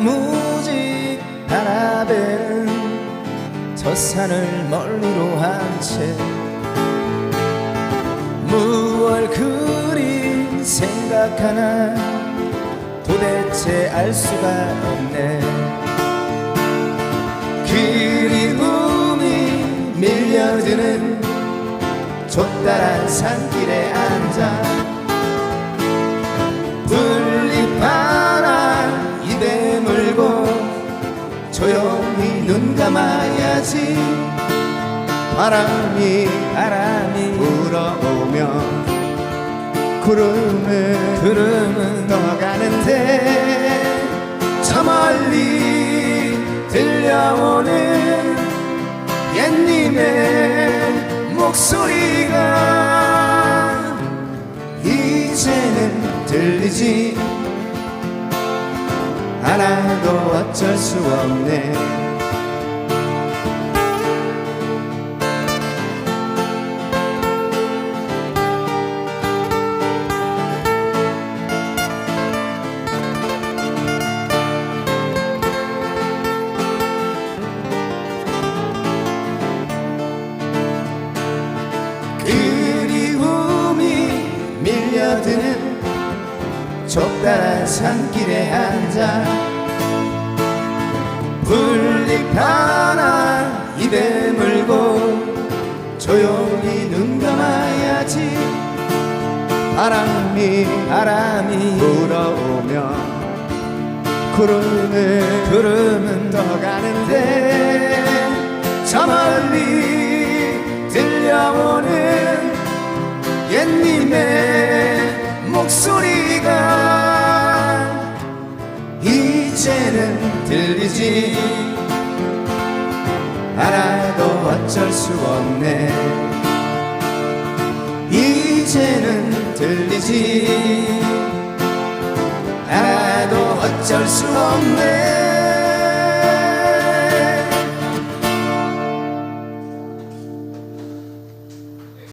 무지 하나배는 저 산을 멀리로 한 채 무얼 그리 생각하나 도대체 알 수가 없네. 그리움이 밀려드는 좁다란 산길에 앉아 감아야지. 바람이 바람이 불어오면 구름을 구름은 떠가는데 저 멀리 들려오는 옛님의 목소리가 이제는 들리지 않아도 어쩔 수 없네 밀려드는 좁다란 산길에 앉아 불잎 하나 입에 물고 조용히 눈 감아야지. 바람이 바람이 불어오면 구름을 구름은 떠 가는데 목소리가 이제는 들리지. 않아도 어쩔 수 없네. 이제는 들리지. 않아도 어쩔 수 없네